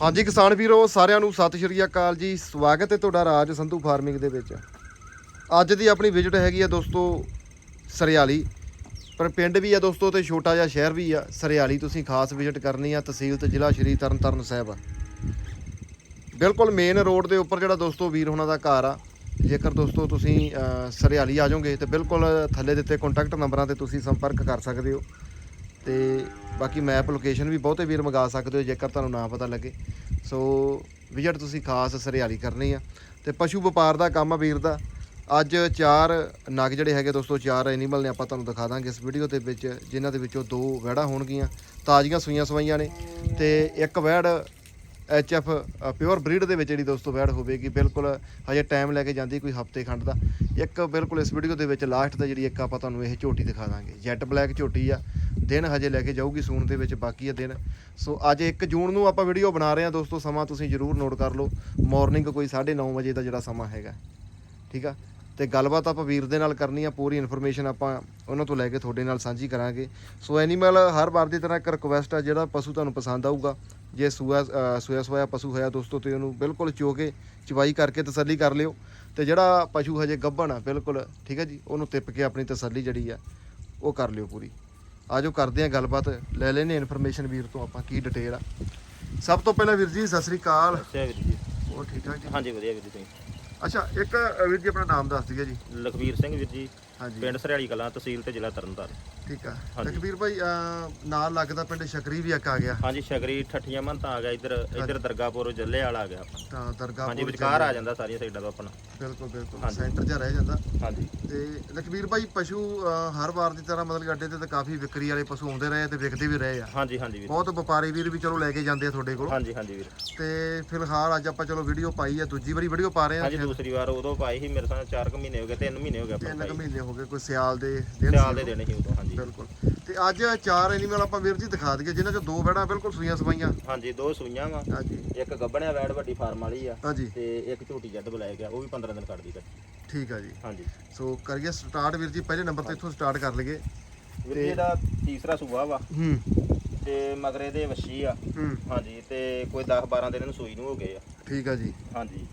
ਹਾਂਜੀ ਕਿਸਾਨ ਵੀਰੋ, ਸਾਰਿਆਂ ਨੂੰ ਸਤਿ ਸ਼੍ਰੀ ਅਕਾਲ ਜੀ। ਸਵਾਗਤ ਹੈ ਤੁਹਾਡਾ ਰਾਜ ਸੰਧੂ ਫਾਰਮਿੰਗ ਦੇ ਵਿੱਚ। ਅੱਜ ਦੀ ਆਪਣੀ ਵਿਜ਼ਿਟ ਹੈਗੀ ਆ ਦੋਸਤੋ ਸਰਿਆਲੀ। ਪਰ ਪਿੰਡ ਵੀ ਆ ਦੋਸਤੋ ਤੇ ਛੋਟਾ ਜਿਹਾ ਸ਼ਹਿਰ ਵੀ ਆ। ਸਰਿਆਲੀ ਤੁਸੀਂ ਖਾਸ ਵਿਜ਼ਿਟ ਕਰਨੀ ਆ, ਤਹਿਸੀਲ ਤੇ ਜ਼ਿਲ੍ਹਾ ਸ਼੍ਰੀ ਤਰਨਤਾਰਨ ਸਾਹਿਬ ਆ। ਬਿਲਕੁਲ ਮੇਨ ਰੋਡ ਦੇ ਉੱਪਰ ਜਿਹੜਾ ਦੋਸਤੋ ਵੀਰ ਹੋਣਾ ਦਾ ਘਰ ਆ। ਜੇਕਰ ਦੋਸਤੋ ਤੁਸੀਂ ਸਰਿਆਲੀ ਆ ਜਾਓਗੇ ਤੇ ਬਿਲਕੁਲ ਥੱਲੇ ਦਿੱਤੇ ਕੰਟੈਕਟ ਨੰਬਰਾਂ ਤੇ ਤੁਸੀਂ ਸੰਪਰਕ ਕਰ ਸਕਦੇ ਹੋ। ਤੇ ਬਾਕੀ ਮੈਪ ਲੋਕੇਸ਼ਨ ਵੀ ਬਹੁਤੇ ਵੀਰ ਮੰਗਾ ਸਕਦੇ ਹੋ, ਜੇਕਰ ਤੁਹਾਨੂੰ ਨਾ ਪਤਾ ਲੱਗੇ। ਸੋ ਵਿਜ਼ਿਟ ਤੁਸੀਂ ਖਾਸ ਸਰਿਆਲੀ ਕਰਨੀ ਆ। ਤੇ ਪਸ਼ੂ ਵਪਾਰ ਦਾ ਕੰਮ ਆ ਵੀਰ ਦਾ। ਅੱਜ ਚਾਰ ਨਗ ਜਿਹੜੇ ਹੈਗੇ ਦੋਸਤੋ, ਚਾਰ ਐਨੀਮਲ ਨੇ, ਆਪਾਂ ਤੁਹਾਨੂੰ ਦਿਖਾ ਦਾਂਗੇ ਇਸ ਵੀਡੀਓ ਦੇ ਵਿੱਚ, ਜਿਨ੍ਹਾਂ ਦੇ ਵਿੱਚੋਂ ਦੋ ਵਹਿੜਾਂ ਹੋਣਗੀਆਂ। ਤਾਜ਼ੀਆਂ ਸੂਈਆਂ ਸਵਾਈਆਂ ਨੇ ਤੇ ਇੱਕ ਵਹਿੜ ਐਚ ਐਫ ਪਿਓਰ ਬਰੀਡ ਦੇ ਵਿੱਚ ਜਿਹੜੀ ਦੋਸਤੋ ਵੈੜ ਹੋਵੇਗੀ, ਬਿਲਕੁਲ ਹਜੇ ਟਾਈਮ ਲੈ ਕੇ ਜਾਂਦੀ ਕੋਈ ਹਫ਼ਤੇ ਖੰਡ ਦਾ। ਇੱਕ ਬਿਲਕੁਲ ਇਸ ਵੀਡੀਓ ਦੇ ਵਿੱਚ ਲਾਸਟ ਤੇ ਜਿਹੜੀ ਇੱਕ ਆਪਾਂ ਤੁਹਾਨੂੰ ਇਹ ਝੋਟੀ ਦਿਖਾ ਦਾਂਗੇ। ਜੈਟ ਬਲੈਕ ਝੋਟੀ ਆ। ਦਿਨ ਹਜੇ ਲੈ ਕੇ ਜਾਊਗੀ ਸੂਣ ਦੇ ਵਿੱਚ, ਬਾਕੀ ਆ ਦਿਨ। ਸੋ ਅੱਜ 1 ਜੂਨ ਨੂੰ ਆਪਾਂ ਵੀਡੀਓ ਬਣਾ ਰਹੇ ਹਾਂ ਦੋਸਤੋ, ਸਮਾਂ ਤੁਸੀਂ ਜਰੂਰ ਨੋਟ ਕਰ ਲਓ। ਮਾਰਨਿੰਗ ਕੋਈ 9:30 ਵਜੇ ਦਾ ਜਿਹੜਾ ਸਮਾਂ ਹੈਗਾ। ਠੀਕ ਆ? ਤੇ ਗੱਲਬਾਤ ਆਪਾਂ ਵੀਰ ਦੇ ਨਾਲ ਕਰਨੀ ਆ, ਪੂਰੀ ਇਨਫੋਰਮੇਸ਼ਨ ਆਪਾਂ ਉਹਨਾਂ ਤੋਂ ਲੈ ਕੇ ਤੁਹਾਡੇ ਨਾਲ ਸਾਂਝੀ ਕਰਾਂਗੇ। ਸੋ ਐਨੀਮਲ ਹਰ ਵਾਰ ਦੀ ਤਰ੍ਹਾਂ ਇੱਕ ਰਿਕੁਐਸਟ ਆ, ਜਿਹੜਾ ਪਸ਼ੂ ਤੁਹਾਨੂੰ ਪਸੰਦ ਆਊਗਾ। ਜੇ ਸੂਆ ਸੂਆ ਸੋਇਆ ਪਸ਼ੂ ਹੋਇਆ ਦੋਸਤੋ, ਤੇ ਉਹਨੂੰ ਬਿਲਕੁਲ ਚੋ ਕੇ ਚਵਾਈ ਕਰਕੇ ਤਸੱਲੀ ਕਰ ਲਿਓ। ਤੇ ਜਿਹੜਾ ਪਸ਼ੂ ਹਜੇ ਗੱਭਣ ਆ, ਬਿਲਕੁਲ, ਠੀਕ ਹੈ ਜੀ, ਉਹਨੂੰ ਤਿੱਪ ਕੇ ਆਪਣੀ ਤਸੱਲੀ ਜਿਹੜੀ ਆ, ਉਹ ਕਰ ਲਿਓ ਪੂਰੀ। ਆਜੋ ਕਰਦੇ ਆ ਗੱਲਬਾਤ। ਲੈ ਲੈਨੇ ਇਨਫੋਰਮੇਸ਼ਨ ਵੀਰ ਤੋਂ ਆਪਾਂ ਕੀ ਡਿਟੇਲ ਆ। ਸਭ ਤੋਂ ਪਹਿਲਾਂ ਵੀਰ ਜੀ ਸਤਿ ਸ੍ਰੀ ਅਕਾਲ। ਅੱਛਾ ਵੀਰ ਜੀ। ਹੋਰ ਠੀਕ ਠਾਕ ਜੀ? ਹਾਂਜੀ ਵਧੀਆ ਵੀਰ ਜੀ ਤੁਸੀਂ। ਅੱਛਾ ਇੱਕ ਵੀਰ ਜੀ ਆਪਣਾ ਨਾਮ ਦੱਸ ਦਈਏ ਜੀ। ਲਖਵੀਰ ਸਿੰਘ ਵੀਰ ਜੀ। ਹਾਂਜੀ। ਪਿੰਡ ਸਰਿਆਲੀ ਕਲਾਂ ਤਹਿਸੀਲ ਤੇ ਜ਼ਿਲ੍ਹਾ ਤਰਨਤਾਰਨ। ਠੀਕ ਆ। ਹਾਂਜੀ। ਲਖਬੀਰ ਭਾਈ ਨਾਲ ਲੱਗਦਾ ਪਿੰਡ ਸ਼ਕਰੀ ਵੀ ਇੱਕ ਆ ਗਿਆ। ਹਾਂਜੀ ਸ਼ਗਰੀ ਠੱਠੀਆਂ ਮਨ ਤਾਂ ਆ ਗਿਆ ਇੱਧਰ ਇੱਧਰ ਦਰਗਾਪੁਰ ਜੱਲੇ ਵਾਲਾ ਆ ਗਿਆ ਆਪਣਾ। ਤਾਂ ਹਾਂਜੀ ਵਿਚਕਾਰ ਆ ਜਾਂਦਾ ਸਾਰੀਆਂ ਸਾਈਡਾਂ ਤੋਂ ਆਪਣਾ। ਬਿਲਕੁਲ ਬਿਲਕੁਲ। ਹਾਂਜੀ। ਸੈਂਟਰ 'ਚ ਰਹਿ ਜਾਂਦਾ। ਹਾਂਜੀ। ਤੇ ਲਖਬੀਰ ਭਾਈ ਪਸ਼ੂ ਹਰ ਵਾਰ ਦੀ ਤਰ੍ਹਾਂ ਮਤਲਬ ਕਿ ਅੱਡੇ ਤੇ ਤਾਂ ਕਾਫੀ ਵਿਕਰੀ ਵਾਲੇ ਪਸ਼ੂ ਆਉਂਦੇ ਰਹੇ ਤੇ ਵਿਕਦੇ ਵੀ ਰਹੇ ਆ। ਹਾਂਜੀ ਹਾਂਜੀ ਵੀਰ। ਬਹੁਤ ਵਪਾਰੀ ਵੀਰ ਵੀ ਚਲੋ ਲੈ ਕੇ ਜਾਂਦੇ ਆ ਤੁਹਾਡੇ ਕੋਲ। ਹਾਂਜੀ ਹਾਂਜੀ ਵੀਰ। ਤੇ ਫਿਲਹਾਲ ਅੱਜ ਆਪਾਂ ਚਲੋ ਵੀਡੀਓ ਪਾਈ ਆ ਦੂਜੀ ਵਾਰੀ ਵੀਡੀਓ ਪਾ ਰਹੇ ਆ। ਹਾਂਜੀ ਦੂਸਰੀ ਵਾਰ ਉਦੋਂ ਪਾਈ ਸੀ ਮੇਰੇ ਸਾਹ 4 ਕੁ ਮਹੀਨੇ ਹੋ ਗਏ 3 ਮਹੀਨੇ ਹੋ ਗਏ ਤਿੰਨ ਆਪਣਾ ਕੁ ਪਾਈ। ਮਹੀਨੇ ਹੋ ਗਏ ਕੋਈ ਸਿਆਲ ਦੇ ਦਿਨ ਸਿਆਲ ਦੇ ਦੇਣੇ ਸੀ ਉਦੋਂ ਹਾਂਜੀ। ਬਿਲਕੁਲ। ਤੇ ਅੱਜ ਚਾਰ ਐਨੀਮਲ ਆਪਾਂ ਵੀਰ ਜੀ ਦਿਖਾ ਦਈਏ ਜਿਨ੍ਹਾਂ ਚੋਂ ਦੋ ਬੈੜਾਂ ਬਿਲਕੁਲ ਸੂਈਆਂ ਸਵਾਈਆਂ। ਹਾਂਜੀ ਦੋ ਸੂਈਆਂ ਵਾ। ਹਾਂਜੀ। ਇੱਕ ਗੱਬਣਿਆ ਵੈੜ ਵੱਡੀ ਫਾਰਮ ਵਾਲੀ ਆ। ਹਾਂਜੀ। ਤੇ ਇੱਕ ਝੂਟੀ ਜੱਟ ਬੁਲਾਇਆ ਗਿਆ ਉਹ ਵੀ 15 ਦਿਨ ਕੱਢਦੀ ਕੱਟੀ ਠੀਕ ਆ ਜੀ। ਹਾਂਜੀ। ਸੋ ਕਰੀਏ ਸਟਾਰਟ ਵੀਰ ਜੀ ਪਹਿਲੇ ਨੰਬਰ ਤੇ ਇੱਥੋਂ ਸਟਾਰਟ ਕਰ ਲਈਏ। ਵੀਰ ਜੀ ਇਹਦਾ ਤੀਸਰਾ ਸੂਆ ਵਾ। ਹੂੰ। ਤੇ ਮਗਰੇ ਦੇ ਵੱਛੀ ਆ। ਹੂੰ। ਹਾਂਜੀ ਤੇ ਕੋਈ 10 12 ਦਿਨ ਨੂੰ ਸੂਈ ਨੂੰ ਹੋ ਗਏ ਆ। ਠੀਕ ਆ ਜੀ। ਹਾਂਜੀ।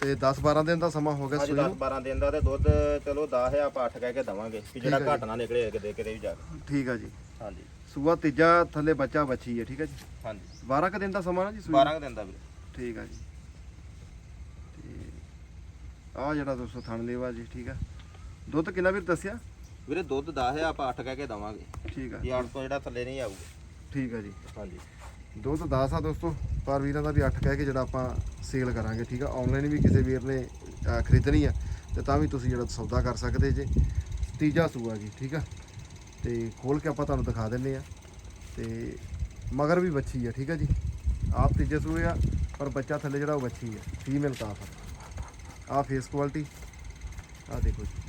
ਤੇ 10 12 ਦਿਨ ਦਾ ਸਮਾਂ ਹੋ ਗਿਆ ਹਾਂਜੀ ਸੂਈ 10 ਨੂੰ। 12 ਦਿਨ ਦਾ ਤੇ ਦੁੱਧ ਚਲੋ 10 ਆ ਆਪਾਂ 8 ਕਹਿ ਕੇ ਦਵਾਂਗੇ ਵੀ ਜਿਹੜਾ ਠੀਕ ਆ ਘੱਟ ਨਾ ਨਿਕਲੇ ਕਿਤੇ ਕਿਤੇ ਵੀ ਜਾ ਕੇ। ਠੀਕ ਆ ਜੀ। ਹਾਂਜੀ। ਸੂਆ ਤੀਜਾ ਥੱਲੇ ਬੱਚਾ ਬੱਚੀ ਹੈ ਠੀਕ ਆ ਜੀ? ਹਾਂਜੀ। 12 ਕ ਦਿਨ ਦਾ ਸਮਾਂ ਨਾ ਜੀ ਸੂਈ 12 ਕੁ ਦਿਨ ਦਾ ਵੀਰ। ਠੀਕ ਆ ਜੀ। ਤੇ ਆ ਜਿਹੜਾ ਦੋਸਤੋ ਥਣ ਲੇਵਾ ਜੀ ਠੀਕ ਆ। ਦੁੱਧ ਕਿੰਨਾ ਵੀਰ ਦੱਸਿਆ? ਵੀਰੇ ਦੁੱਧ 10 ਆ ਆਪਾਂ 8 ਕਹਿ ਕੇ ਦਵਾਂਗੇ। ਠੀਕ ਆ। ਇਹ 8 ਤੋਂ ਜਿਹੜਾ ਥੱਲੇ ਨਹੀਂ ਆਊਗਾ। ਠੀਕ ਆ ਜੀ। ਹਾਂਜੀ। ਦੁੱਧ 10 ਆ ਦੋਸਤੋ। ਪਰ ਵੀਰਾਂ ਦਾ ਵੀ 8 ਕਹਿ ਕੇ ਜਿਹੜਾ ਆਪਾਂ ਸੇਲ ਕਰਾਂਗੇ, ਠੀਕ ਆ? ਆਨਲਾਈਨ ਵੀ ਕਿਸੇ ਵੀਰ ਨੇ ਖਰੀਦਣੀ ਆ, ਤੇ ਤਾਂ ਵੀ ਤੁਸੀਂ ਜਿਹੜਾ ਸੌਦਾ ਕਰ ਸਕਦੇ ਜੇ। ਤੀਜਾ ਸੂਆ ਜੀ, ਠੀਕ ਆ? ਤੇ ਖੋਲ ਕੇ ਆਪਾਂ ਤੁਹਾਨੂੰ ਦਿਖਾ ਦਿੰਨੇ ਆ। ਤੇ ਮਗਰ ਵੀ ਬੱਚੀ ਆ, ਠੀਕ ਆ ਜੀ? ਆਪ ਤੀਜੇ ਸੂਏ ਆ, ਪਰ ਬੱਚਾ ਥੱਲੇ ਜਿਹੜਾ ਉਹ ਬੱਚੀ ਆ ਫੀਮੇਲ ਕਾਫ ਆ। ਆ ਫੇਸ ਕੁਆਲਿਟੀ ਆ ਦੇਖੋ ਜੀ।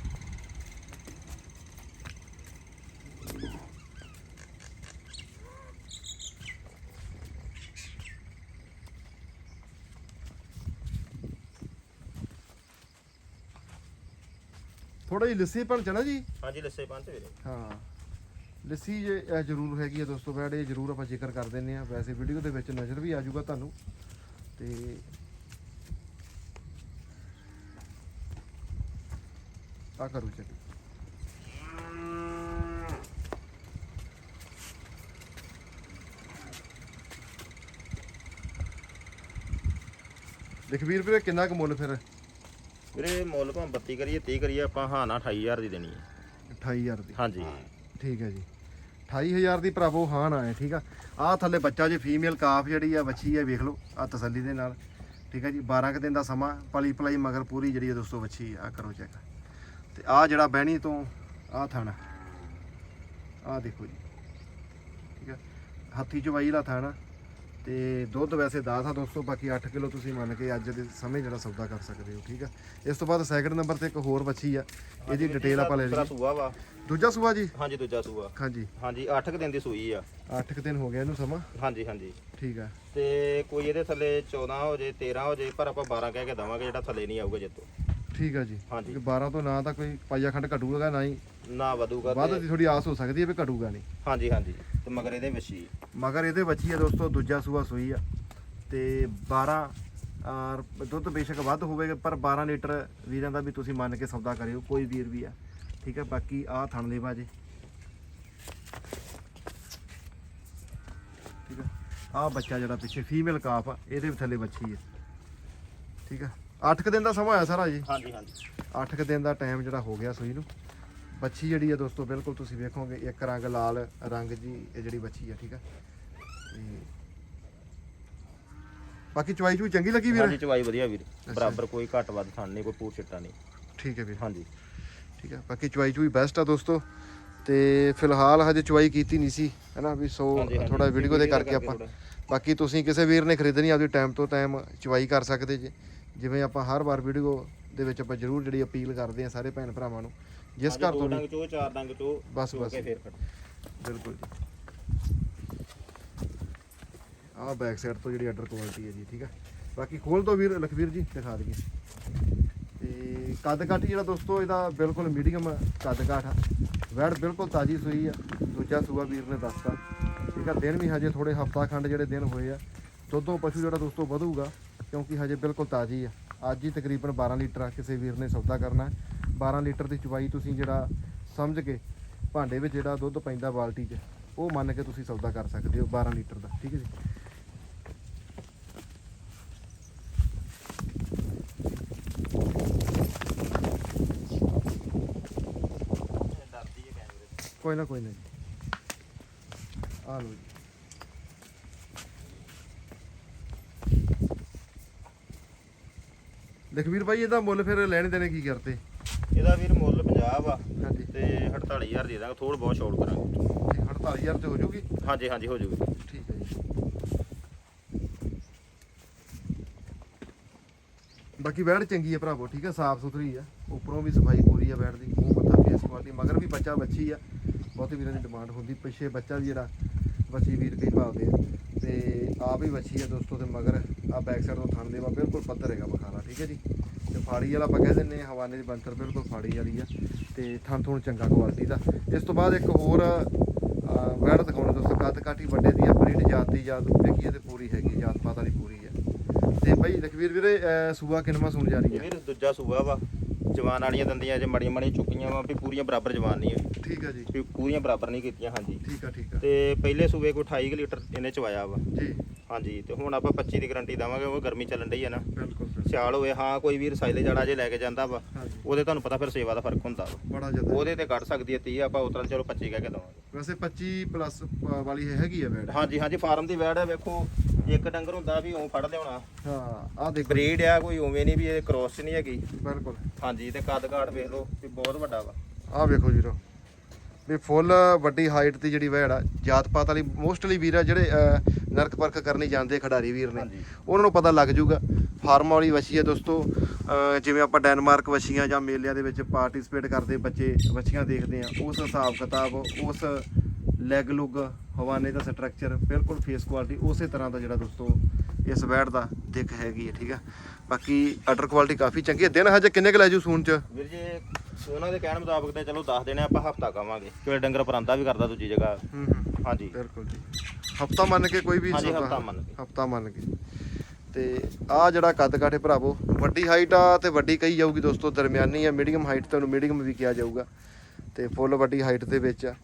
ਥੋੜਾ ਜਿਹਾ ਲੱਸੀ ਭਣ ਚਣਾ ਜੀ? ਹਾਂਜੀ ਲੱਸੇ ਪੰਜ ਵੀਰੇ। ਹਾਂ। ਲੱਸੀ ਜੇ ਇਹ ਜ਼ਰੂਰ ਹੈਗੀ ਹੈ ਦੋਸਤੋ ਬੈਡ ਇਹ ਜ਼ਰੂਰ ਆਪਾਂ ਜ਼ਿਕਰ ਕਰ ਦਿੰਨੇ ਆ ਵੈਸੇ ਵੀਡੀਓ ਦੇ ਵਿੱਚ ਨਜ਼ਰ ਵੀ ਆ ਜਾਊਗਾ ਤੁਹਾਨੂੰ। ਤੇ ਆ ਕਰੂ ਚੱਕ ਲਖਵੀਰ ਵੀਰੇ ਕਿੰਨਾ ਕੁ ਮੁੱਲ ਫਿਰ? ਵੀਰੇ ਮੁੱਲ ਭਾਂ 32 ਕਰੀਏ 30 ਕਰੀਏ ਆਪਾਂ ਹਾਂ ਨਾ 28000 ਦੀ ਦੇਣੀ ਹੈ। 28000 ਦੀ। ਹਾਂਜੀ। ਠੀਕ ਹੈ ਜੀ। 28000 ਦੀ ਭਰਾਵੋ ਹਾਂ ਨਾ ਹੈ ਠੀਕ ਆ। ਆਹ ਥੱਲੇ ਬੱਚਾ ਜੇ ਫੀਮੇਲ ਕਾਫ ਜਿਹੜੀ ਆ ਵੱਛੀ ਆ ਵੇਖ ਲਓ ਆ ਤਸੱਲੀ ਦੇ ਨਾਲ। ਠੀਕ ਹੈ ਜੀ 12 ਕੁ ਦਿਨ ਦਾ ਸਮਾਂ ਪਲੀ ਪਲਾਈ ਮਗਰ ਪੂਰੀ ਜਿਹੜੀ ਆ ਦੋਸਤੋ ਵੱਛੀ ਆ ਕਰੋ ਚੈੱਕ ਤੇ ਆ ਜਿਹੜਾ ਬਹਿਣੀ ਤੋਂ ਆ ਥਾਣਾ। ਆ ਦੇਖੋ ਜੀ। ਠੀਕ ਆ ਹੱਥੀ ਚਵਾਈ ਵਾਲਾ ਥਾਣਾ। ਤੇ ਦੁੱਧ ਵੈਸੇ 10 ਆ ਦੋਸਤੋ ਬਾਕੀ 8 ਕਿਲੋ ਤੁਸੀਂ ਮੰਨ ਕੇ ਅੱਜ ਦੇ ਸਮੇਂ ਜਿਹੜਾ ਸੌਦਾ ਕਰ ਸਕਦੇ ਹੋ ਠੀਕ ਆ? ਇਸ ਤੋਂ ਬਾਅਦ ਸੈਕਿੰਡ ਨੰਬਰ ਤੇ ਇੱਕ ਹੋਰ ਵੱਛੀ ਆ ਇਹਦੀ ਡਿਟੇਲ ਆਪਾਂ ਲੈ ਦੂਸਰਾ ਲਈਏ। ਸੂਆ ਵਾ। ਦੂਜਾ ਸੂਆ ਜੀ? ਹਾਂਜੀ ਦੂਜਾ ਸੂਆ। ਹਾਂਜੀ। ਹਾਂਜੀ 8 ਕੁ ਦਿਨ ਦੀ ਸੂਈ ਆ। 8 ਕੁ ਦਿਨ ਹੋ ਗਿਆ ਇਹਨੂੰ ਸਮਾਂ? ਹਾਂਜੀ ਹਾਂਜੀ। ਠੀਕ ਆ। ਤੇ ਕੋਈ ਇਹਦੇ ਥੱਲੇ 14 ਹੋ ਜੇ 13 ਹੋ ਜੇ ਪਰ ਆਪਾਂ 12 ਕਹਿ ਕੇ ਦਵਾਂਗੇ ਜਿਹੜਾ ਥੱਲੇ ਨਹੀਂ ਆਊਗਾ ਜਿੱਤੋਂ। ਠੀਕ ਆ ਜੀ। ਹਾਂਜੀ। ਕਿਉਂਕਿ 12 ਤੋਂ ਨਾ ਤਾਂ ਕੋਈ ਪਾਈਆ ਖੰਡ ਘਟੂਗਾ ਨਾ ਹੀ ਨਾ ਵਧੂਗਾ ਵੱਧ ਤੇ ਦੀ ਥੋੜੀ ਆਸ ਹੋ ਸਕਦੀ ਹੈ ਵੀ ਘਟੂਗਾ ਨਹੀਂ। ਹਾਂਜੀ ਹਾਂਜੀ। ਤੇ ਮਗਰ ਇਹਦੇ ਵਿੱਚ ਹੀ। ਮਗਰ ਇਹਦੇ ਬੱਚੀ ਆ ਦੋਸਤੋ ਦੂਜਾ ਸੂਆ ਸੂਈ ਆ। ਤੇ 12 ਅਹ, ਦੁੱਧ ਬੇਸ਼ੱਕ ਵੱਧ ਹੋਵੇਗਾ ਪਰ 12 ਲੀਟਰ ਵੀਰਾਂ ਦਾ ਵੀ ਤੁਸੀਂ ਮੰਨ ਕੇ ਸੌਦਾ ਕਰਿਓ ਕੋਈ ਵੀਰ ਵੀ ਆ। ਠੀਕ ਹੈ ਬਾਕੀ ਆਹ ਥਣ ਲੇਵਾ ਜੇ। ਠੀਕ ਹੈ ਆਹ ਬੱਚਾ ਜਿਹੜਾ ਪਿੱਛੇ ਫੀਮੇਲ ਕਾਫ ਆ ਇਹਦੇ ਵੀ ਥੱਲੇ ਬੱਚੀ ਹੈ ਠੀਕ ਹੈ 8 ਕੁ ਦਿਨ ਦਾ ਸਮਾਂ ਹੋਇਆ ਸਾਰਾ ਜੀ? ਹਾਂਜੀ ਹਾਂਜੀ। 8 ਕੁ ਦਿਨ ਦਾ ਟਾਈਮ ਜਿਹੜਾ ਹੋ ਗਿਆ ਸੂਈ ਨੂੰ। ਬੱਚੀ ਜਿਹੜੀ ਆ ਦੋਸਤੋ ਬਿਲਕੁਲ ਤੁਸੀਂ ਵੇਖੋਗੇ ਇੱਕ ਰੰਗ ਲਾਲ ਰੰਗ ਜੀ ਇਹ ਜਿਹੜੀ ਬੱਚੀ ਆ ਠੀਕ ਆ? ਤੇ ਬਾਕੀ ਚਵਾਈ ਚੂਈ ਚੰਗੀ ਲੱਗੀ ਹਾਂਜੀ ਵੀਰ ਚਵਾਈ ਵਧੀਆ ਵੀਰ। ਬਰਾਬਰ ਕੋਈ ਘੱਟ ਵੱਧ ਥਣ ਨਹੀਂ ਕੋਈ ਪੂਰ ਨਹੀਂ। ਠੀਕ ਹੈ ਵੀਰ। ਹਾਂਜੀ। ਠੀਕ ਹੈ ਬਾਕੀ ਚਵਾਈ ਚੂਈ ਬੈਸਟ ਆ ਦੋਸਤੋ। ਤੇ ਫਿਲਹਾਲ ਹਜੇ ਚਵਾਈ ਕੀਤੀ ਨਹੀਂ ਸੀ ਹੈਨਾ ਵੀ ਸੋ ਹਾਂਜੀ, ਹਾਂਜੀ। ਥੋੜਾ ਵੀਡੀਓ ਦੇ ਕਰਕੇ ਆਪਾਂ। ਬਾਕੀ ਤੁਸੀਂ ਕਿਸੇ ਵੀਰ ਨੇ ਖਰੀਦਣੀ ਆਪਦੀ ਟਾਈਮ ਤੋਂ ਟਾਈਮ ਚਵਾਈ ਕਰ ਸਕਦੇ ਜੇ। ਜਿਵੇਂ ਆਪਾਂ ਹਰ ਵਾਰ ਵੀਡੀਓ ਦੇ ਵਿੱਚ ਆਪਾਂ ਜ਼ਰੂਰ ਜਿਹੜੀ ਅਪੀਲ ਕਰਦੇ ਆ ਸਾਰੇ ਭੈਣ ਭਰਾਵਾਂ ਨੂੰ। ਜਿਸ ਘਰ ਦੋ ਤੋਂ ਡੰਗ ਚੋ ਚਾਰ ਡੰਗ ਚੋ ਬਸ, ਬਸ। ਫੇਰ ਬਿਲਕੁਲ ਜੀ। ਆਹ ਬੈਕ ਸਾਈਡ ਤੋਂ ਜਿਹੜੀ ਆਰਡਰ ਕੁਆਲਿਟੀ ਹੈ ਜੀ ਠੀਕ ਹੈ ਬਾਕੀ ਖੋਲ ਤੋਂ ਵੀਰ ਲਖਵੀਰ ਜੀ ਦਿਖਾ ਦਈਏ। ਤੇ ਕੱਦ ਕਾਠ ਜਿਹੜਾ ਦੋਸਤੋ ਇਹਦਾ ਬਿਲਕੁਲ ਮੀਡੀਅਮ ਕੱਦ ਕਾਠ ਆ। ਵੈੜ ਬਿਲਕੁਲ ਤਾਜੀ ਸੂਈ ਆ। ਦੂਜਾ ਸੂਆ ਵੀਰ ਨੇ ਦੱਸਤਾ। ਠੀਕ ਆ ਦਿਨ ਵੀ ਹਜੇ ਥੋੜੇ ਹਫਤਾ ਖੰਡ ਜਿਹੜੇ ਦਿਨ ਹੋਏ ਆ। ਦੁੱਧੋਂ ਪਸ਼ੂ ਜਿਹੜਾ ਦੋਸਤੋ ਵਧੂਗਾ ਕਿਉਂਕਿ ਹਜੇ ਬਿਲਕੁਲ ਤਾਜੀ ਆ। ਅੱਜ ਹੀ ਤਕਰੀਬਨ 12 ਲੀਟਰ ਆ ਕਿਸੇ ਵੀਰ ਨੇ ਸੌਦਾ ਕਰਨਾ। 12 ਲੀਟਰ ਦੀ ਚਵਾਈ ਤੁਸੀਂ ਜਿਹੜਾ ਸਮਝ ਕੇ ਭਾਂਡੇ ਵਿੱਚ ਜਿਹੜਾ ਦੁੱਧ ਪੈਂਦਾ ਬਾਲਟੀ 'ਚ, ਉਹ ਮੰਨ ਕੇ ਤੁਸੀਂ ਸੌਦਾ ਕਰ ਸਕਦੇ ਹੋ 12 ਲੀਟਰ ਦਾ, ਠੀਕ ਹੈ ਜੀ। ਕੋਈ ਨਾ ਕੋਈ ਨਾ ਜੀ। ਆ ਲਓ ਜੀ। ਲਖਵੀਰ ਭਾਈ, ਇਹਦਾ ਮੁੱਲ ਫਿਰ ਲੈਣੇ ਦੇਣੇ ਕੀ ਕਰਤੇ? ਇਹਦਾ ਵੀਰ ਮੁੱਲ 50 ਆ ਹਾਂਜੀ। ਤੇ 48000 ਦੇ ਦਾਂਗੇ ਥੋੜਾ ਬਹੁਤ ਛੋੜ ਕਰਾਂਗੇ। ਤੇ 48000 ਤੇ ਹੋ ਜੂਗੀ? ਹਾਂਜੀ ਹਾਂਜੀ ਹੋ ਜੂਗੀ। ਠੀਕ ਹੈ ਜੀ। ਬਾਕੀ ਵੈੜ ਚੰਗੀ ਹੈ ਭਰਾਵੋ ਠੀਕ ਹੈ ਸਾਫ਼ ਸੁਥਰੀ ਆ। ਉੱਪਰੋਂ ਵੀ ਸਫ਼ਾਈ ਪੂਰੀ ਆ ਵੈੜ ਦੀ ਮੂੰਹ ਮੱਥਾ ਫੇਸ ਕੁਆਲਿਟੀ ਮਗਰ ਵੀ ਬੱਚਾ ਬੱਚੀ ਆ। ਬਹੁਤੇ ਵੀਰਾਂ ਦੀ ਡਿਮਾਂਡ ਹੁੰਦੀ ਪਿੱਛੇ ਬੱਚਾ ਵੀ ਜਿਹੜਾ ਬੱਚੀ ਵੀਰ ਕਈ ਭਾਲਦੇ ਆ। ਤੇ ਆਪ ਹੀ ਬੱਚੀ ਆ ਦੋਸਤੋ ਤੇ ਮਗਰ ਆ ਬੈਕ ਸਾਈਡ ਤੋਂ ਥਣ ਦੇਵਾ ਬਿਲਕੁਲ ਪੱਧਰ ਹੈਗਾ ਬਖਾਰਾ ਠੀਕ ਹੈ ਜੀ। ਤੇ ਫਾੜੀ ਵਾਲਾ ਆਪਾਂ ਕਹਿ ਦਿੰਨੇ ਆ ਹਵਾਨੇ ਦੀ ਬੰਤਰ ਬਿਲਕੁਲ ਫਾੜੀ ਵਾਲੀ ਆ ਤੇ ਥਣ ਥੁਣ ਚੰਗਾ ਕੁਆਲਿਟੀ ਦਾ। ਇਸ ਤੋਂ ਬਾਅਦ ਇੱਕ ਹੋਰ ਵੈੜ ਦਿਖਾਉਣਾ ਦੋਸਤੋ ਕੱਦ ਕਾਠੀ ਵੱਡੇ ਦੀ ਆ ਬਰੀਡ ਜਾਤ ਜਾਤ ਦੇਖੀਏ ਤੇ ਪੂਰੀ ਹੈਗੀ ਆ, ਜਾਤ ਪਾਤ ਵਾਲੀ ਪੂਰੀ ਹੈ ਤੇ ਭਾਈ ਲਖਵੀਰ ਵੀਰੇ ਸੂਆ ਕਿੰਨਵਾਂ ਸੁਣ ਜਾ ਰਹੀ ਹੈ ਵੀਰ ਦੂਜਾ ਸੂਆ ਵਾ ਜਵਾਨ ਵਾਲੀਆਂ ਦੰਦੀਆਂ ਜੇ ਮੜੀਆਂ ਮੜੀਆਂ ਚੁੱਕੀਆਂ ਵਾ ਵੀ ਪੂਰੀਆਂ ਬਰਾਬਰ ਜਵਾਨ ਨਹੀਂ ਹੋਈ ਠੀਕ ਆ ਜੀ। ਵੀ ਪੂਰੀਆਂ ਬਰਾਬਰ ਨਹੀਂ ਕੀਤੀਆਂ ਹਾਂਜੀ। ਠੀਕ ਆ ਠੀਕ ਆ। ਤੇ ਪਹਿਲੇ ਸੂਬੇ ਕੋਈ 28 ਕੁ ਲੀਟਰ ਇਹਨੇ ਚਵਾਇਆ ਵਾ। ਜੀ। ਹਾਂਜੀ ਤੇ ਹੁਣ ਆਪਾਂ 25 ਦੀ ਗਾਰੰਟੀ ਦੇਵਾਂਗੇ ਉਹ ਗਰਮੀ ਚੱਲਣ ਡਈ ਆ ਨਾ। ਬਿਲਕੁਲ। ਸਿਆਲ ਹੋਵੇ ਹਾਂ ਕੋਈ ਵੀਰ ਸਾਈਲੇ ਜਾੜਾ ਜੇ ਲੈ ਕੇ ਜਾਂਦਾ ਵਾ ਹਾਂਜੀ। ਉਹਦੇ ਤੁਹਾਨੂੰ ਪਤਾ ਫਿਰ ਸੇਵਾ ਦਾ ਫ਼ਰਕ ਹੁੰਦਾ ਵਾ। ਬੜਾ ਜ਼ਿਆਦਾ। ਉਹਦੇ ਤੇ ਕੱਢ ਸਕਦੀ ਹੈ 30 ਆਪਾਂ ਉਤਰਨ ਚਲੋ 25 ਕਹਿ ਕੇ ਦਵਾਂਗੇ। ਵੈਸੇ 25 ਪਲੱਸ ਵਾਲੀ ਹੈ- ਹੈਗੀ ਆ ਵੈੜ। ਹਾਂਜੀ ਹਾਂਜੀ ਫਾਰਮ ਦੀ ਵੈੜ ਹੈ ਵੇਖੋ ਇੱਕ ਡੰਗਰ ਹੁੰਦਾ ਵੀ ਉਹ ਫੜ ਲਿਆਉਣਾ। ਹਾਂ ਆ ਦੇਖੋ। ਬਰੀਡ ਆ ਕੋਈ ਉਵੇਂ ਨਹੀਂ ਵੀ ਇਹ ਕ੍ਰੋਸ ਨਹੀਂ ਹੈਗੀ। ਬਿਲਕੁਲ। ਹਾਂਜੀ ਤੇ ਕੱਦ ਕਾਠ ਵੇਖ ਲਓ ਵੀ ਬਹੁਤ ਵੱਡਾ ਵਾ। ਆ ਵੇਖੋ ਜੀਰੋ। ਵੀ ਫੁੱਲ ਵੱਡੀ ਹਾਈਟ ਦੀ ਜਿਹੜੀ ਵੈੜ ਆ ਜਾਤ ਪਾਤ ਵਾਲੀ ਮੋਸਟਲੀ ਵੀਰ ਆ ਜਿਹੜੇ ਨਰਕ ਪਰਖ ਕਰਨੀ ਜਾਂਦੇ ਖਿਡਾਰੀ ਵੀਰ ਨੇ ਉਹਨਾਂ ਨੂੰ ਪਤਾ ਲੱਗ ਜਾਊਗਾ ਫਾਰਮ ਵਾਲੀ ਵੱਛੀ ਹੈ ਦੋਸਤੋ। ਜਿਵੇਂ ਆਪਾਂ ਡੈਨਮਾਰਕ ਵੱਛੀਆਂ ਜਾਂ ਮੇਲਿਆਂ ਦੇ ਵਿੱਚ ਪਾਰਟਿਸਿਪੇਟ ਕਰਦੇ ਬੱਚੇ ਵੱਛੀਆਂ ਦੇਖਦੇ ਆ ਉਸ ਹਿਸਾਬ ਕਿਤਾਬ ਉਸ ਲੈਗ ਲੁੱਗ ਹਵਾਨੇ ਦਾ ਸਟਰਕਚਰ ਬਿਲਕੁਲ ਫੇਸ ਕੁਆਲਿਟੀ ਉਸੇ ਤਰ੍ਹਾਂ ਦਾ ਜਿਹੜਾ ਦੋਸਤੋ ਇਸ ਵੈੜ ਦਾ ਦਿੱਖ ਹੈਗੀ ਹੈ ਠੀਕ ਆ ਬਾਕੀ ਆਰਡਰ ਕੁਆਲਿਟੀ ਕਾਫੀ ਚੰਗੀ ਹੈ। ਦਿਨ ਹਜੇ ਕਿੰਨੇ ਕੁ ਲੈ ਜੂ ਸੂਣ ਚ? ਵੀਰ ਜੀ ਉਹਨਾਂ ਦੇ ਕਹਿਣ ਮੁਤਾਬਕ ਤੇ ਚਲੋ ਦੱਸ ਦੇਣੇ ਆਪਾਂ ਹਫਤਾ ਕਵਾਂਗੇ। ਕਿਉਂਕਿ ਡੰਗਰ ਪਰਾਂਦਾ ਵੀ ਕਰਦਾ ਦੂਜੀ ਜਗ੍ਹਾ। ਹੂੰ ਹੂੰ। ਹਾਂਜੀ। ਬਿਲਕੁਲ ਜੀ। ਹਫਤਾ ਮੰਨ ਕੇ ਕੋਈ ਵੀ ਹਫ਼ਤਾ ਮੰਨ ਕੇ। ਹਫ਼ਤਾ ਮੰਨ ਕੇ। ਤੇ ਆ ਜਿਹੜਾ ਕੱਦ ਕਾਠੇ ਭਰਾਵੋ, ਵੱਡੀ ਹਾਈਟ ਆ ਤੇ ਵੱਡੀ ਕਹੀ ਜਾਊਗੀ ਦੋਸਤੋ, ਦਰਮਿਆਨੀ ਆ ਮੀਡੀਅਮ ਹਾਈਟ ਤੁਹਾਨੂੰ ਮੀਡੀਅਮ ਵੀ ਕਿਹਾ ਜਾਊਗਾ। ਤੇ ਫੁੱਲ ਵੱਡੀ ਹਾਈਟ ਦੇ ਵਿੱਚ ਆ।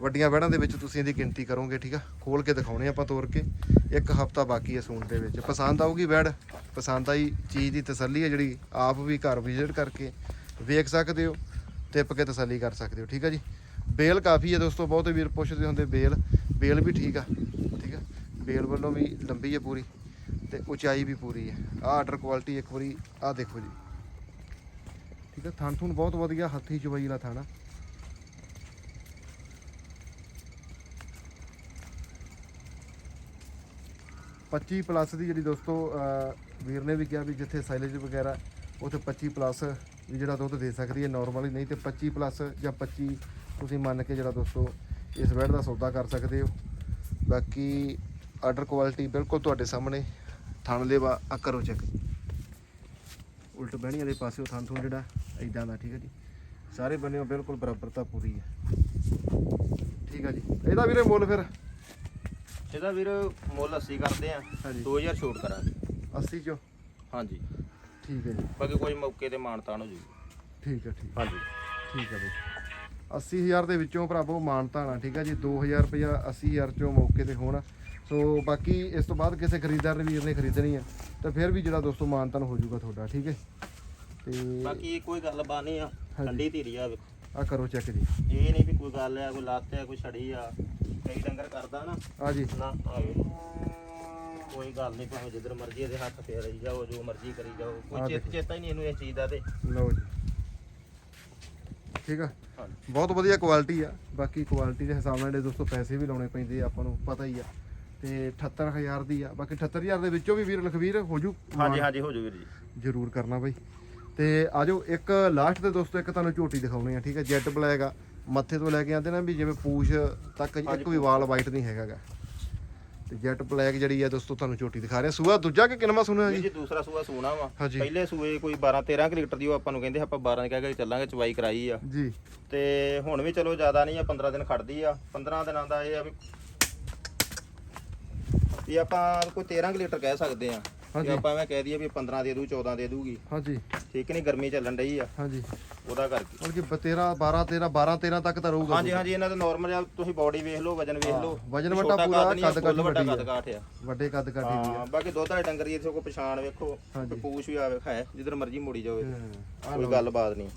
ਵੱਡੀਆਂ ਵਹਿੜਾਂ ਦੇ ਵਿੱਚ ਤੁਸੀਂ ਇਹਦੀ ਗਿਣਤੀ ਕਰੋਗੇ, ਠੀਕ ਆ? ਖੋਲ ਕੇ ਦਿਖਾਉਣੇ ਆਪਾਂ ਤੋਰ ਕੇ। ਇੱਕ ਹਫਤਾ ਬਾਕੀ ਹੈ ਸੂਣ ਦੇ ਵਿੱਚ। ਪਸੰਦ ਆਊਗੀ ਵੈੜ ਪਸੰਦ ਆਈ ਚੀਜ਼ ਦੀ ਤਸੱਲੀ ਹੈ ਜਿਹੜੀ ਆਪ ਵੀ ਘਰ ਵਿਜ਼ਿਟ ਕਰਕੇ ਵੇਖ ਸਕਦੇ ਹੋ ਟਿੱਪ ਕੇ ਤਸੱਲੀ ਕਰ ਸਕਦੇ ਹੋ, ਠੀਕ ਆ ਜੀ? ਬੇਲ ਕਾਫੀ ਹੈ ਦੋਸਤੋ, ਬਹੁਤੇ ਵੀਰ ਪੁੱਛਦੇ ਹੁੰਦੇ ਬੇਲ। ਬੇਲ ਵੀ ਠੀਕ ਆ ਠੀਕ ਆ? ਬੇਲ ਵੱਲੋਂ ਵੀ ਲੰਬੀ ਹੈ ਪੂਰੀ। ਤੇ ਉਚਾਈ ਵੀ ਪੂਰੀ ਹੈ। ਆਹ ਆਰਡਰ ਕੁਆਲਿਟੀ ਇੱਕ ਵਾਰੀ, ਆਹ ਦੇਖੋ ਜੀ। ਠੀਕ ਹੈ, ਥਣ ਥੁਣ ਬਹੁਤ ਵਧੀਆ ਹੱਥੀ ਚਵਾਈ ਵਾਲਾ ਥਾਣਾ ਪੱਚੀ ਪਲੱਸ ਦੀ ਜਿਹੜੀ ਦੋਸਤੋ ਵੀਰ ਨੇ ਵੀ ਕਿਹਾ ਵੀ ਜਿੱਥੇ ਸਾਈਲੇਜ ਵਗੈਰਾ, ਉੱਥੇ 25 ਪਲੱਸ ਵੀ ਜਿਹੜਾ ਦੁੱਧ ਦੇ ਸਕਦੀ ਹੈ ਨਾਰਮਲੀ ਨਹੀਂ ਤੇ 25 ਪਲੱਸ ਜਾਂ 25 ਤੁਸੀਂ ਮੰਨ ਕੇ ਜਿਹੜਾ ਦੋਸਤੋ, ਇਸ ਬੈਡ ਦਾ ਸੌਦਾ ਕਰ ਸਕਦੇ ਹੋ। ਬਾਕੀ ਆਰਡਰ ਕੁਆਲਿਟੀ ਬਿਲਕੁਲ ਤੁਹਾਡੇ ਸਾਹਮਣੇ। ਥਣ ਲੇਵਾ ਆ ਕਰੋ ਚੈੱਕ ਉਲਟ ਬਹਿਣੀ ਵਾਲੇ ਪਾਸੇ ਥਣ ਥਣ ਜਿਹੜਾ ਇਦਾਂ ਦਾ ਠੀਕ ਹੈ ਜੀ? ਸਾਰੇ ਬੰਨਿਓ ਬਿਲਕੁਲ ਬਰਾਬਰਤਾ ਪੂਰੀ ਹੈ ਠੀਕ ਹੈ ਜੀ? ਇਹਦਾ ਵੀਰੇ ਮੁੱਲ ਫਿਰ? ਇਹਦਾ ਵੀਰ ਮੁੱਲ 80 ਕਰਦੇ ਆ। ਹਾਂਜੀ। 2000 ਛੋਟ ਕਰਾਂਗੇ। 80 ਚੋਂ? ਹਾਂਜੀ। ਠੀਕ ਹੈ ਜੀ। ਬਾਕੀ ਕੋਈ ਮੌਕੇ ਤੇ ਮਾਨਤਾਨ ਹੋ ਜੂਗੀ। ਠੀਕ ਹੈ ਠੀਕ ਹਾਂਜੀ। ਠੀਕ ਹੈ ਬਈ। 80000 ਦੇ ਵਿੱਚੋਂ ਭਰਾਵੋ ਮਾਨਤਾਣਾ ਠੀਕ ਹੈ ਜੀ? 2000 ਰੁਪਇਆ 80000 ਚੋਂ ਮੌਕੇ ਤੇ ਹੋਣ। ਸੋ ਬਾਕੀ ਇਸ ਤੋਂ ਬਾਅਦ ਕਿਸੇ ਖਰੀਦਦਾਰ ਨੇ ਵੀਰ ਨੇ ਖਰੀਦਣੀ ਆ ਤਾਂ ਫਿਰ ਵੀ ਜਿਹੜਾ ਦੋਸਤੋ ਮਾਨਤਾਨ ਹੋ ਜਾਊਗਾ ਤੁਹਾਡਾ ਠੀਕ ਹੈ? ਤੇ ਬਾਕੀ ਕੋਈ ਗੱਲ ਬਾਤ ਨਹੀਂ ਆ। ਠੰਡੀ ਧੀਰੀ ਆ ਵੇਖੋ। ਆ ਕਰੋ ਚੈੱਕ ਜੀ। ਇਹ ਨਹੀਂ ਵੀ ਕੋਈ ਗੱਲ ਆ ਕੋਈ ਲੱਤ ਆ ਕੋਈ ਛੜੀ ਆ ਕਈ ਡੰਗਰ ਕਰਦਾ ਨਾ ਆ ਜੀ। ਨਾ ਆਵੇ। ਕੋਈ ਗੱਲ ਨਹੀਂ ਭਾਵੇਂ ਜਿੱਧਰ ਮਰਜ਼ੀ ਇਹਦੇ ਹੱਥ ਫੇਰੀ ਜਾਓ ਜੋ ਮਰਜ਼ੀ ਕਰੀ ਜਾਓ ਕੋਈ ਚੇਤ। ਚੇਤਾ ਹੀ ਨਹੀਂ ਇਹਨੂੰ ਇਸ ਚੀਜ਼ ਦਾ ਤੇ। ਲਓ ਜੀ। ਠੀਕ ਆ? ਬਹੁਤ ਵਧੀਆ ਕੁਆਲਿਟੀ ਆ ਬਾਕੀ ਕੁਆਲਿਟੀ ਦੇ ਹਿਸਾਬ ਨਾਲ ਦੋਸਤੋ ਪੈਸੇ ਵੀ ਲਾਉਣੇ ਪੈਂਦੇ ਆ ਆਪਾਂ ਨੂੰ ਪਤਾ ਹੀ ਆ। ਤੇ 78000 ਦੀ ਆ। ਬਾਕੀ 78000 ਦੇ ਵਿੱਚੋਂ ਵੀ ਵੀਰ ਲਖਵੀਰ ਹੋ ਜੂ ਹਾਂਜੀ ਹਾਂਜੀ ਹੋ ਜੂ ਵੀਰ ਜੀ। ਜ਼ਰੂਰ ਕਰਨਾ ਬਾਈ। ਤੇ ਆਜੋ ਇੱਕ ਲਾਸਟ ਦੇ ਦੋਸਤੋ ਇੱਕ ਤੁਹਾਨੂੰ ਝੋਟੀ ਦਿਖਾਉਣੀ ਆ ਠੀਕ ਹੈ ਜੈਟ ਬਲੈਕ ਆ। ਮੱਥੇ ਤੋਂ ਲੈ ਕੇ ਆਂਦੇ ਨਾ ਵੀ ਜਿਵੇਂ ਪੂਛ ਤੱਕ ਇੱਕ ਵੀ ਵਾਲ ਵਾਈਟ ਨਹੀਂ ਹੈਗਾਗਾ ਤੇ ਜੈਟ ਬਲੈਕ ਜਿਹੜੀ ਆ ਦੋਸਤੋ ਤੁਹਾਨੂੰ ਝੋਟੀ ਦਿਖਾ ਰਿਹਾ। ਸੂਆ ਦੂਜਾ ਕਿ ਕਿਨਵਾ ਸੁਣਿਆ ਜੀ? ਜੀ ਦੂਸਰਾ ਸੂਆ ਸੂਣਾ ਵਾ। ਪਹਿਲੇ ਸੂਏ ਕੋਈ 12 13 ਲੀਟਰ ਦੀ ਉਹ ਆਪਾਂ ਨੂੰ ਕਹਿੰਦੇ ਆਪਾਂ 12 ਕਹਿ ਕੇ ਚੱਲਾਂਗੇ ਚਵਾਈ ਕਰਾਈ ਆ। ਜੀ। ਤੇ ਹੁਣ ਵੀ ਚਲੋ ਜ਼ਿਆਦਾ ਨਹੀਂ ਆ 15 ਦਿਨ ਖੜਦੀ ਆ। 15 ਦਿਨਾਂ ਦਾ ਇਹ ਆ ਵੀ ਵੀ ਆਪਾਂ ਕੋਈ 13 ਕੁ ਲੀਟਰ ਕਹਿ ਸਕਦੇ ਆ ਹਾਂਜੀ। ਜੇ ਆਪਾਂ ਐਵੇਂ ਕਹਿ ਦਈਏ ਵੀ 15 ਦੇ ਦੂ 14 ਦੇ ਦੂਗੀ ਹਾਂਜੀ। ਠੀਕ ਨਹੀਂ ਗਰਮੀ ਚੱਲਣ ਡਈ ਆ। ਹਾਂਜੀ। ਉਹਦਾ ਕਰਕੇ। ਮਤਲਬ ਕਿ 13 12 13 12 13 ਤੱਕ ਤਾਂ ਰਹੂਗਾ ਹਾਂਜੀ ਹਾਂਜੀ ਇਹਨਾਂ ਦਾ ਨਾਰਮਲ ਆ ਤੁਸੀਂ ਬਾਡੀ ਵੇਖ ਲਓ ਵਜਨ ਵੇਖ ਲਓ। ਵਜਨ ਵੱਡਾ ਛੋਟਾ ਪੂਰਾ, ਕੱਦ ਨਹੀਂ ਆ, ਕੱਦ ਫੁੱਲ ਕਾਠੀ ਵੱਡਾ ਕੱਦ ਕਾਠ ਆ। ਵੱਡੇ ਕੱਦ ਦੀ ਆ ਹਾਂ ਬਾਕੀ ਦੁੱਧ ਵਾਲੇ ਡੰਗਰ ਦੀ ਇਥੇ ਕੋਈ ਪਛਾਣ ਵੇਖੋ। ਤੇ ਪੂਛ ਵੀ ਆਵੇ ਹੈ ਜਿੱਧਰ ਮਰਜ਼ੀ ਮੋੜੀ ਜਾਵੇ। ਕੋਈ ਲਓ। ਗੱਲਬਾਤ ਨਹੀਂ।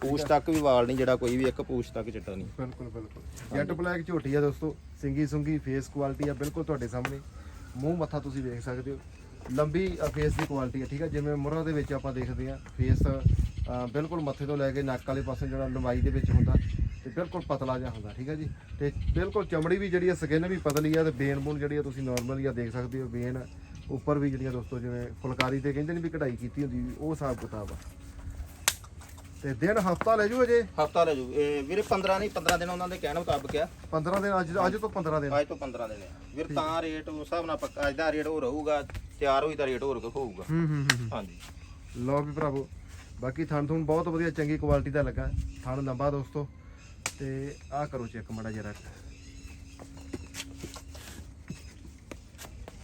ਪੂਛ ਤੱਕ ਵੀ ਵਾਲ ਨਹੀਂ ਜਿਹੜਾ ਕੋਈ ਵੀ ਇੱਕ ਪੂਛ ਤੱਕ ਚਿੱਟਾ ਨਹੀਂ। ਬਿਲਕੁਲ ਬਿਲਕੁਲ। ਜੈਟ ਬਲੈਕ ਝੋਟੀ ਆ ਦੋਸਤੋ। ਸਿੰਗੀ ਸੁੰਗੀ ਫੇਸ ਕੁਆਲਿਟੀ ਆ ਬਿਲਕੁਲ ਤੁਹਾਡੇ ਸਾਹਮਣੇ। ਮੂੰਹ ਮੱਥਾ ਤੁਸੀਂ ਵੇਖ ਸਕਦੇ ਹੋ। ਲੰਬੀ ਫੇਸ ਦੀ ਕੁਆਲਿਟੀ ਆ, ਠੀਕ ਆ? ਜਿਵੇਂ ਮੁਰਾਂ ਦੇ ਵਿੱਚ ਆਪਾਂ ਦੇਖਦੇ ਆ ਫੇਸ ਬਿਲਕੁਲ ਮੱਥੇ ਤੋਂ ਲੈ ਕੇ ਨੱਕ ਵਾਲੇ ਪਾਸੇ ਜਿਹੜਾ ਲੰਬਾਈ ਦੇ ਵਿੱਚ ਹੁੰਦਾ, ਤੇ ਬਿਲਕੁਲ ਪਤਲਾ ਜਿਹਾ ਹੁੰਦਾ, ਠੀਕ ਹੈ ਜੀ? ਤੇ ਬਿਲਕੁਲ ਚਮੜੀ ਵੀ ਜਿਹੜੀ ਆ ਸਕਿਨ ਵੀ ਪਤਲੀ ਆ, ਤੇ ਬੇਨ ਬੂਨ ਜਿਹੜੀ ਆ ਤੁਸੀਂ ਨਾਰਮਲੀ ਆ ਦੇਖ ਸਕਦੇ ਹੋ ਬੇਨ ਉੱਪਰ ਵੀ ਜਿਹੜੀਆਂ ਦੋਸਤੋ, ਜਿਵੇਂ ਫੁਲਕਾਰੀ ਤੇ ਕਹਿੰਦੇ ਨੇ ਵੀ ਕਢਾਈ ਕੀਤੀ ਹੁੰਦੀ, ਉਹ ਹਿਸਾਬ ਕਿਤਾਬ ਆ। ਤੇ ਦਿਨ ਹਫਤਾ ਲੈ ਜੂ ਅਜੇ? ਹਫਤਾ ਲੈ ਜੂ। ਇਹ ਵੀਰੇ 15 ਨਹੀਂ 15 ਦਿਨ ਉਹਨਾਂ ਦੇ ਕਹਿਣ ਮੁਤਾਬਕ ਆ। 15 ਦਿਨ ਅੱਜ ਅੱਜ ਤੋਂ 15 ਦਿਨ। ਅੱਜ ਤੋਂ 15 ਦਿਨ ਆ। ਵੀਰ ਤਾਂ ਰੇਟ ਉਸ ਹਿਸਾਬ ਨਾਲ ਪੱਕਾ ਅੱਜ ਦਾ ਰੇਟ ਹੋ ਰਹੂਗਾ ਤਿਆਰ ਹੋਈ ਤਾਂ ਰੇਟ ਹੋਰ ਕੁ ਹੋਊਗਾ। ਹੂੰ ਹੂੰ ਹੂੰ ਹੂੰ। ਹਾਂਜੀ। ਲਓ ਵੀ ਭਰਾਵੋ ਬਾਕੀ ਥਣ ਥੁਣ ਬਹੁਤ ਵਧੀਆ ਚੰਗੀ ਕੁਆਲਿਟੀ ਦਾ ਲੱਗਾ। ਥਣ ਲੰਬਾ ਦੋਸਤੋ ਤੇ ਆਹ ਕਰੋ ਚੈੱਕ ਮੜਾ ਜਰਾ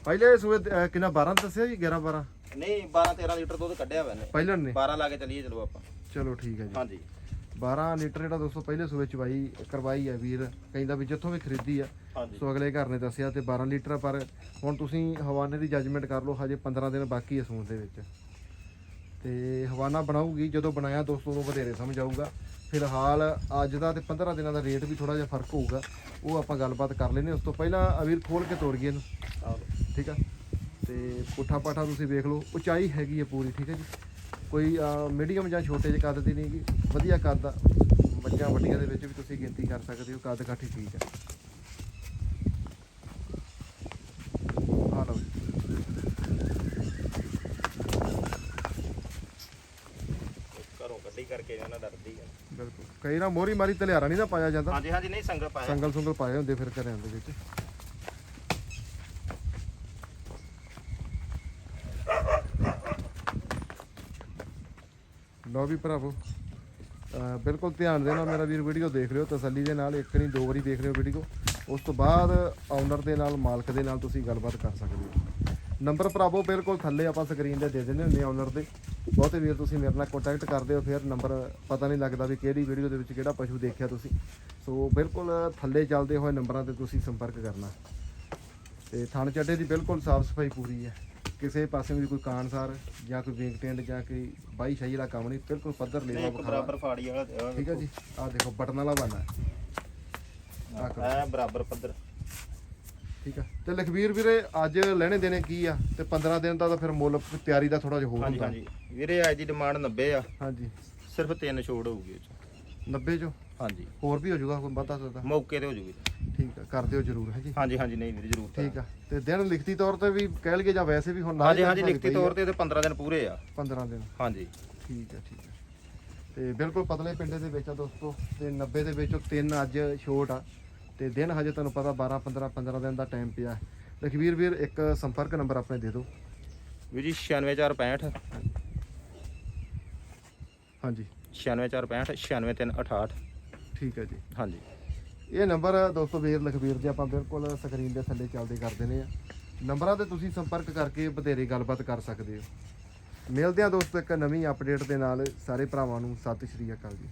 ਪਹਿਲੇ ਸੂਏ ਕਿੰਨਾ 12 ਦੱਸਿਆ ਜੀ 11 12 ਨਹੀਂ 12 13 ਲੀਟਰ ਦੁੱਧ ਕੱਢਿਆ ਹੋਇਆ ਨੇ ਪਹਿਲਣ ਨੇ 12 ਲਾ ਕੇ ਚੱਲੀਏ ਚਲੋ ਆਪਾਂ। ਚਲੋ ਠੀਕ ਹੈ ਜੀ। ਹਾਂਜੀ। 12 ਲੀਟਰ ਜਿਹੜਾ ਦੋਸਤੋ ਪਹਿਲੇ ਸੂਏ ਚਵਾਈ ਕਰਵਾਈ ਹੈ ਵੀਰ। ਕਹਿੰਦਾ ਵੀ ਜਿੱਥੋਂ ਵੀ ਖਰੀਦੀ ਆ। ਹਾਂਜੀ। ਸੋ ਅਗਲੇ ਘਰ ਨੇ ਦੱਸਿਆ ਤੇ 12 ਲੀਟਰ ਪਰ ਹੁਣ ਤੁਸੀਂ ਹਵਾਨੇ ਦੀ ਜੱਜਮੈਂਟ ਕਰ ਲਓ ਹਜੇ 15 ਦਿਨ ਬਾਕੀ ਹੈ ਸੂਣ ਦੇ ਵਿੱਚ। ਤੇ ਹਵਾਨਾ ਬਣਾਉਗੀ ਜਦੋਂ ਬਣਾਇਆ ਦੋਸਤੋ ਨੂੰ ਵਧੇਰੇ ਸਮਝ ਆਊਗਾ। ਫਿਲਹਾਲ ਅੱਜ ਦਾ ਤੇ 15 ਦਿਨਾਂ ਦਾ ਰੇਟ ਵੀ ਥੋੜਾ ਜਿਹਾ ਫ਼ਰਕ ਹੋਊਗਾ। ਉਹ ਆਪਾਂ ਗੱਲਬਾਤ ਕਰ ਲੈਨੇ ਉਸ ਤੋਂ ਪਹਿਲਾਂ ਅਵੀਰ ਖੋਲ ਕੇ ਤੋੜ ਗਏ ਇਹਨੂੰ। ਠੀਕ ਆ? ਤੇ ਪੁੱਠਾ ਪਾਠਾ ਤੁਸੀਂ ਵੇਖ ਲਓ। ਉਚਾਈ ਹੈਗੀ ਹੈ ਪੂਰੀ ਠੀਕ ਹੈ ਜੀ? ਕੋਈ ਮੀਡੀਅਮ ਜਾਂ ਛੋਟੇ ਜਿਹੇ ਕੱਦ ਦੀ ਨਹੀਂ ਵਧੀਆ ਕੱਦ ਆ। ਮੱਝਾਂ ਵੱਡੀਆਂ ਦੇ ਵਿੱਚ ਵੀ ਤੁਸੀਂ ਗਿਣਤੀ ਕਰ ਸਕਦੇ ਹੋ ਕੱਦ ਕਾਠੀ ਠੀਕ ਹੈ ਕਰਕੇ ਡਰਦੀ ਆ। ਬਿਲਕੁਲ। ਕਈ ਨਾ ਮੋਰੀ ਮਾਰੀ ਤਲਿਆਰਾ ਨਹੀਂ ਨਾ ਪਾਇਆ ਜਾਂਦਾ। ਹਾਂਜੀ ਹਾਂਜੀ ਨਹੀਂ ਸੰਗਲ ਪਾਇਆ। ਸੰਗਲ ਸੁੰਗਲ ਪਾਏ ਹੁੰਦੇ ਫਿਰ ਘਰਿਆਂ ਦੇ ਵਿੱਚ। ਲਓ ਵੀ ਭਰਾਵੋ। ਬਿਲਕੁਲ ਧਿਆਨ ਦੇਣਾ ਮੇਰਾ ਵੀਰ ਵੀਡੀਓ ਦੇਖ ਲਿਓ, ਤਸੱਲੀ ਦੇ ਨਾਲ, ਇੱਕ ਨਹੀਂ, ਦੋ ਵਾਰੀ ਦੇਖ ਲਿਓ ਵੀਡੀਓ ਉਸ ਤੋਂ ਬਾਅਦ ਓਨਰ ਦੇ ਨਾਲ, ਮਾਲਕ ਦੇ ਨਾਲ ਤੁਸੀਂ ਗੱਲਬਾਤ ਕਰ ਸਕਦੇ ਹੋ। ਨੰਬਰ ਭਰਾਵੋ, ਬਿਲਕੁਲ ਥੱਲੇ ਆਪਾਂ ਸਕਰੀਨ ਤੇ ਦੇ ਦਿੰਦੇ ਹੁੰਦੇ ਆ ਓਨਰ ਦੇ। ਬਹੁਤੇ ਵੀਰ ਤੁਸੀਂ ਮੇਰੇ ਨਾਲ ਕੰਟੈਕਟ ਕਰਦੇ ਹੋ ਫਿਰ ਨੰਬਰ ਪਤਾ ਨਹੀਂ ਲੱਗਦਾ ਵੀ ਕਿਹੜੀ ਵੀਡੀਓ ਦੇ ਵਿੱਚ ਕਿਹੜਾ ਪਸ਼ੂ ਦੇਖਿਆ ਤੁਸੀਂ। ਸੋ ਬਿਲਕੁਲ ਥੱਲੇ ਚੱਲਦੇ ਹੋਏ ਨੰਬਰਾਂ ਤੇ ਤੁਸੀਂ ਸੰਪਰਕ ਕਰਨਾ। ਤੇ ਥਣ ਚੱਡੇ ਦੀ ਬਿਲਕੁਲ ਸਾਫ਼ ਸਫ਼ਾਈ ਪੂਰੀ ਹੈ। ਕਿਸੇ ਪਾਸੇ ਵੀ ਕੋਈ ਕਾਨਸਾਰ ਜਾਂ ਕੋਈ ਵੇਗ ਟੈਂਡ ਜਾਂ ਕੋਈ ਬਾਈ ਸ਼ਾਹੀ ਵਾਲਾ ਕੰਮ ਨਹੀਂ ਬਿਲਕੁਲ ਪੱਧਰ ਲੈਵਾ ਇੱਕ ਬਰਾਬਰ ਫਾੜੀ ਵਾਲਾ ਤੇ ਆਹ ਠੀਕ ਹੈ ਜੀ ਆਹ ਦੇਖੋ ਬਟਨ ਵਾਲਾ ਬਣਾ ਆਹ ਕਰੋ। ਐ ਬਰਾਬਰ ਪੱਧਰ। ਠੀਕ ਆ ਤੇ ਲਖਵੀਰ ਵੀਰੇ ਅੱਜ ਲੈਣੇ ਦੇਣੇ ਕੀ ਆ? ਤੇ 15 ਦਿਨ ਦਾ ਤਾਂ ਫਿਰ ਮੁੱਲ ਤਿਆਰੀ ਦਾ ਥੋੜਾ ਜਿਹਾ ਹੋਰ ਹਾਂਜੀ ਹੁੰਦਾ। ਹਾਂਜੀ। ਵੀਰੇ ਅੱਜ ਦੀ ਡਿਮਾਂਡ 90 ਆ। ਹਾਂਜੀ। ਸਿਰਫ ਤਿੰਨ ਛੋੜ ਹੋਊਗੀ ਇਹ 'ਚ। 90 ਚੋਂ? ਹਾਂਜੀ। ਹੋਰ ਵੀ ਹੋ ਜਾਊਗਾ ਕੋਈ ਵਾਧਾ ਸਕਦਾ ਮੌਕੇ ਤੇ ਹੋ ਜੂਗੀ ਠੀਕ ਆ ਕਰ ਦਿਓ ਜਰੂਰ ਹੈ ਜੀ? ਹਾਂਜੀ ਹਾਂਜੀ ਨਹੀਂ ਵੀਰੇ ਜ਼ਰੂਰ। ਠੀਕ ਆ ਤੇ ਦਿਨ ਲਿਖਤੀ ਤੌਰ ਤੇ ਵੀ ਕਹਿ ਲਈਏ ਜਾਂ ਵੈਸੇ ਵੀ ਹੁਣ ਨਾਲ ਹਾਂਜੀ ਹਾਂਜੀ ਲਿਖਤੀ। ਤੌਰ ਤੇ ਤੇ 15 ਦਿਨ ਪੂਰੇ ਆ। 15 ਦਿਨ। ਹਾਂਜੀ। ਠੀਕ ਹੈ ਠੀਕ ਹੈ ਤੇ ਬਿਲਕੁਲ ਪਤਲੇ ਪਿੰਡੇ ਦੇ ਵਿੱਚ ਆ ਦੋਸਤੋ ਤੇ 90 ਦੇ ਵਿੱਚੋਂ ਤਿੰਨ ਅੱਜ ਛੋਟ ਆ। ਤੇ ਦਿਨ ਹਜੇ ਤੁਹਾਨੂੰ ਪਤਾ 12 15 15 ਦਿਨ ਦਾ ਟਾਈਮ ਪਿਆ। ਲਖਵੀਰ ਵੀਰ ਇੱਕ ਸੰਪਰਕ ਨੰਬਰ ਆਪਣੇ ਦੇ ਦਿਓ। ਵੀਰ ਜੀ 96465 ਹਾਂਜੀ। 96465 96368 ਠੀਕ ਹੈ ਜੀ। ਹਾਂਜੀ। ਇਹ ਨੰਬਰ ਦੋਸਤੋ ਵੀਰ ਲਖਵੀਰ ਦੇ ਆਪਾਂ ਬਿਲਕੁਲ ਸਕਰੀਨ ਦੇ ਥੱਲੇ ਚੱਲਦੇ ਕਰ ਦਿੰਦੇ ਆ। ਨੰਬਰਾਂ ਤੇ ਤੁਸੀਂ ਸੰਪਰਕ ਕਰਕੇ ਬਥੇਰੇ ਗੱਲਬਾਤ ਕਰ ਸਕਦੇ ਹੋ। ਮਿਲਦੇ ਆ ਦੋਸਤੋ ਇੱਕ ਨਵੀਂ ਅਪਡੇਟ ਦੇ ਨਾਲ। ਸਾਰੇ ਭਰਾਵਾਂ ਨੂੰ ਸਤਿ ਸ਼੍ਰੀ ਅਕਾਲ ਜੀ।